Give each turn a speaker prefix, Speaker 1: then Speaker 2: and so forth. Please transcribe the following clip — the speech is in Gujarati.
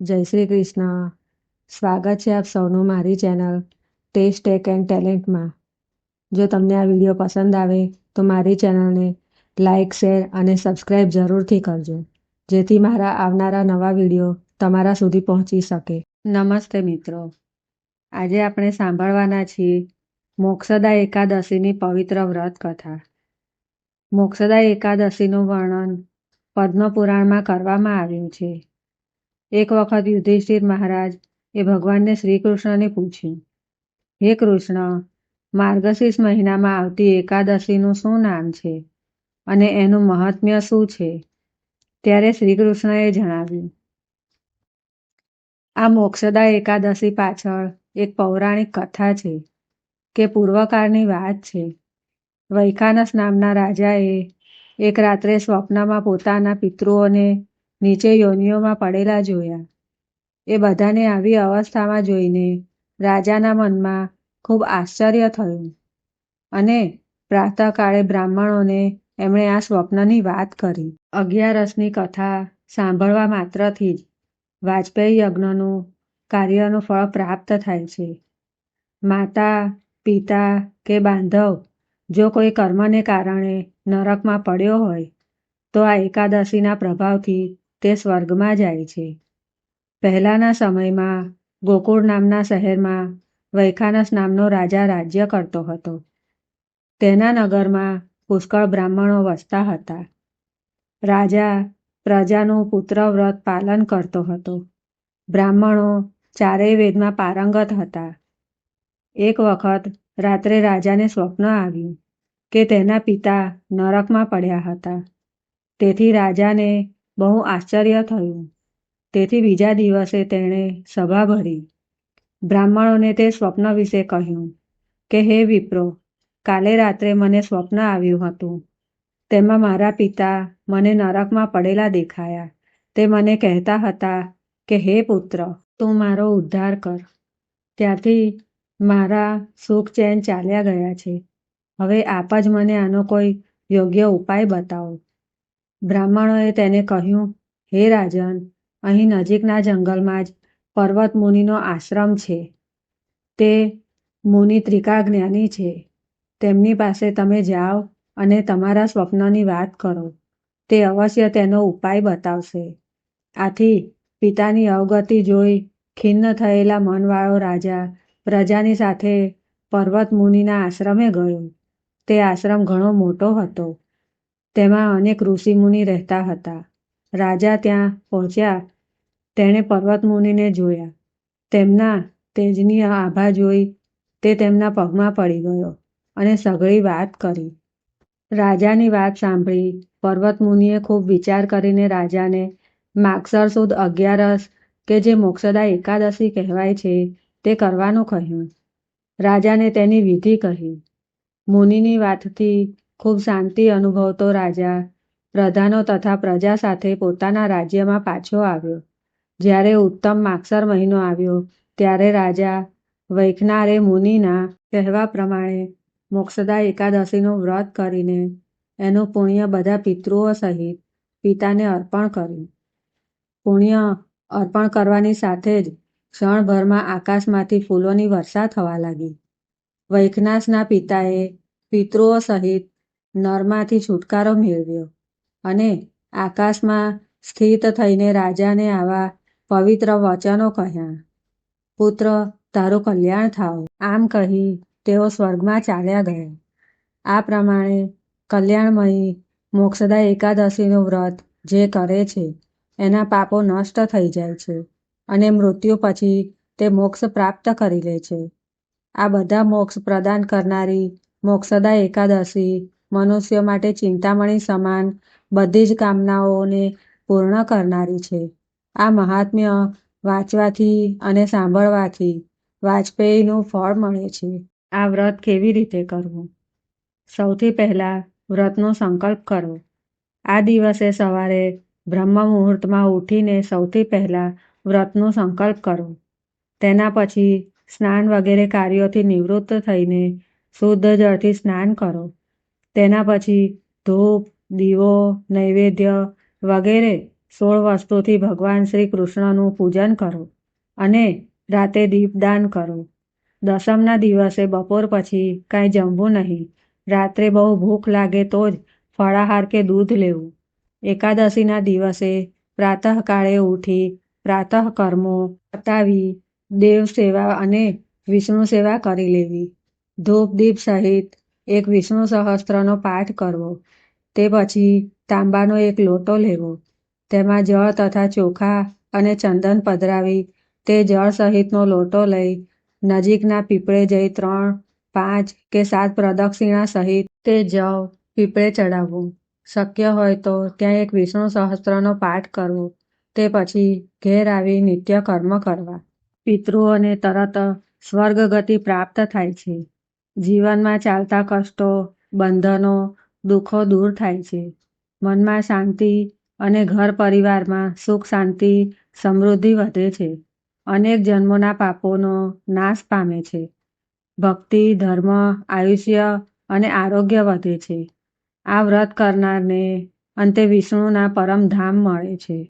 Speaker 1: જય શ્રી કૃષ્ણ. સ્વાગત છે આપ સૌનું મારી ચેનલ ટેસ્ટ ટેક એન્ડ ટેલેન્ટમાં. જો તમને આ વીડિયો પસંદ આવે તો મારી ચેનલને લાઇક શેર અને સબસ્ક્રાઈબ જરૂરથી કરજો, જેથી મારા આવનારા નવા વીડિયો તમારા સુધી પહોંચી શકે. નમસ્તે મિત્રો. આજે આપણે સાંભળવાના છીએ મોક્ષદા એકાદશીની પવિત્ર વ્રત કથા. મોક્ષદા એકાદશીનું વર્ણન પદ્મપુરાણમાં કરવામાં આવ્યું છે. એક વખત યુધિષ્ઠિર મહારાજ એ ભગવાનને શ્રી કૃષ્ણને પૂછ્યું, હે કૃષ્ણ, માર્ગશીર્ષ મહિનામાં આવતી એકાદશીનું શું નામ છે અને એનું મહાત્મ્ય શું છે? ત્યારે શ્રી કૃષ્ણએ જણાવ્યું, આ મોક્ષદા એકાદશી પાછળ એક પૌરાણિક કથા છે કે પૂર્વકાળની વાત છે. વૈખાનસ નામના રાજાએ એક રાત્રે સ્વપ્નમાં પોતાના પિતૃઓને નીચે યોનિઓમાં પડેલા જોયા. એ બધાને આવી અવસ્થામાં જોઈને રાજાના મનમાં ખૂબ આશ્ચર્ય થયું અને પ્રાતઃકાળે બ્રાહ્મણોને એમણે આ સ્વપ્નની વાત કરી. અગિયારસની કથા સાંભળવા માત્રથી જ વાજપેયી યજ્ઞનું કાર્યનું ફળ પ્રાપ્ત થાય છે. માતા, પિતા કે બાંધવ જો કોઈ કર્મને કારણે નરકમાં પડ્યો હોય, તો આ એકાદશીના પ્રભાવથી તે સ્વર્ગમાં જાય છે. પહેલાના સમયમાં ગોકુળ નામના શહેરમાં વૈખાનસ નામનો રાજા રાજ્ય કરતો હતો. તેના નગરમાં પુષ્કળ બ્રાહ્મણો વસતા હતા. રાજા પ્રજાનું પુત્રવ્રત પાલન કરતો હતો. બ્રાહ્મણો ચારેય વેદમાં પારંગત હતા. એક વખત રાત્રે રાજાને સ્વપ્ન આવ્યું કે તેના પિતા નરકમાં પડ્યા હતા. તેથી રાજાને બહુ આશ્ચર્ય થયું. તેથી બીજા દિવસે તેણે સભા ભરી. બ્રાહ્મણોને તે સ્વપ્ન વિશે કહ્યું કે, હે વિપ્રો, કાલે રાત્રે મને સ્વપ્ન આવ્યું હતું. તેમાં મારા પિતા મને નરકમાં પડેલા દેખાયા. તે મને કહેતા હતા કે, હે પુત્ર, તું મારો ઉદ્ધાર કર. ત્યારથી મારા સુખ ચેન ચાલ્યા ગયા છે. હવે આપ જ મને આનો કોઈ યોગ્ય ઉપાય બતાવો. બ્રાહ્મણોએ તેને કહ્યું, હે રાજન, અહીં નજીકના જંગલમાં જ પર્વત મુનિનો આશ્રમ છે. તે મુનિ ત્રિકાજ્ઞાની છે. તેમની પાસે તમે જાઓ અને તમારા સ્વપ્નની વાત કરો. તે અવશ્ય તેનો ઉપાય બતાવશે. આથી પિતાની અવગતિ જોઈ ખિન્ન થયેલા મનવાળો રાજા પ્રજાની સાથે પર્વત મુનિના આશ્રમે ગયો. તે આશ્રમ ઘણો મોટો હતો. તેમાં અનેક ઋષિમુનિ રહેતા હતા. રાજા ત્યાં પહોંચ્યા, તેણે પર્વત મુનિને જોયા. તેમના તેજની આભા જોઈ, તે તેમના પગમાં પડી ગયો અને સઘળી વાત કરી. રાજાની વાત સાંભળી પર્વત મુનિએ ખૂબ વિચાર કરીને રાજાને, માગસર સુદ અગિયારસ, કે જે મોક્ષદા એકાદશી કહેવાય છે, તે કરવાનું કહ્યું. રાજાને તેની વિધિ કહી. મુનિની વાતથી ખૂબ શાંતિ અનુભવતો રાજા પ્રધાનો તથા પ્રજા સાથે પોતાના રાજ્યમાં પાછો આવ્યો. જ્યારે ઉત્તમ માગસર મહિનો આવ્યો, ત્યારે રાજા વૈખનારે મુનિના કહેવા પ્રમાણે મોક્ષદા એકાદશીનું વ્રત કરીને એનું પુણ્ય બધા પિતૃઓ સહિત પિતાને અર્પણ કર્યું. પુણ્ય અર્પણ કરવાની સાથે જ ક્ષણભરમાં આકાશમાંથી ફૂલોની વર્ષા થવા લાગી. વૈખનાસના પિતાએ પિતૃઓ સહિત નરમાંથી છુટકારો મેળવ્યો અને આકાશમાં સ્થિત થઈને રાજાને આવા પવિત્ર વચનો કહ્યા, પુત્ર, તારું કલ્યાણ થાવ. આમ કહી તેઓ સ્વર્ગમાં ચાલ્યા ગયા. આ પ્રમાણે કલ્યાણમયી મોક્ષદા એકાદશીનું વ્રત જે કરે છે, એના પાપો નષ્ટ થઈ જાય છે અને મૃત્યુ પછી તે મોક્ષ પ્રાપ્ત કરી લે છે. આ બધા મોક્ષ પ્રદાન કરનારી મોક્ષદા એકાદશી મનુષ્ય માટે ચિંતામણી સમાન બધી જ કામનાઓને પૂર્ણ કરનારી છે. આ મહાત્મ્ય વાંચવાથી અને સાંભળવાથી વાજપેયીનું ફળ મળે છે. આ વ્રત કેવી રીતે કરવું? સૌથી પહેલાં વ્રતનો સંકલ્પ કરો. આ દિવસે સવારે બ્રહ્મ મુહૂર્તમાં ઉઠીને સૌથી પહેલાં વ્રતનો સંકલ્પ કરો. તેના પછી સ્નાન વગેરે કાર્યોથી નિવૃત્ત થઈને શુદ્ધ જળથી સ્નાન કરો. તેના પછી ધૂપ, દીવો, નૈવેદ્ય વગેરે સોળ વસ્તુથી ભગવાન શ્રી કૃષ્ણનું પૂજન કરો અને રાતે દીપદાન કરો. દસમના દિવસે બપોર પછી કાંઈ જમવું નહીં. રાત્રે બહુ ભૂખ લાગે તો જ ફળાહાર કે દૂધ લેવું. એકાદશીના દિવસે પ્રાતઃકાળે ઉઠી પ્રાતઃ કર્મો પતાવી દેવ સેવા અને વિષ્ણુ સેવા કરી લેવી. ધૂપ દીપ સહિત એક વિષ્ણુ સહસ્ત્રનો પાઠ કરવો. તે પછી તાંબાનો એક લોટો લેવો. તેમાં જળ તથા ચોખા અને ચંદન પધરાવી તે જળ સહિતનો લોટો લઈ નજીકના પીપળે જઈ ત્રણ, પાંચ કે સાત પ્રદક્ષિણા સહિત તે જવ પીપળે ચડાવવું. શક્ય હોય તો ત્યાં એક વિષ્ણુ સહસ્ત્રનો પાઠ કરવો. તે પછી ઘેર આવી નિત્ય કર્મ કરવા. પિતૃઓને તરત સ્વર્ગ ગતિ પ્રાપ્ત થાય છે. જીવનમાં ચાલતા કષ્ટો, બંધનો, દુઃખો દૂર થાય છે. મનમાં શાંતિ અને ઘર પરિવારમાં સુખ, શાંતિ, સમૃદ્ધિ વધે છે. અનેક જન્મોના પાપોનો નાશ પામે છે. ભક્તિ, ધર્મ, આયુષ્ય અને આરોગ્ય વધે છે. આ વ્રત કરનારને અંતે વિષ્ણુના પરમ ધામ મળે છે.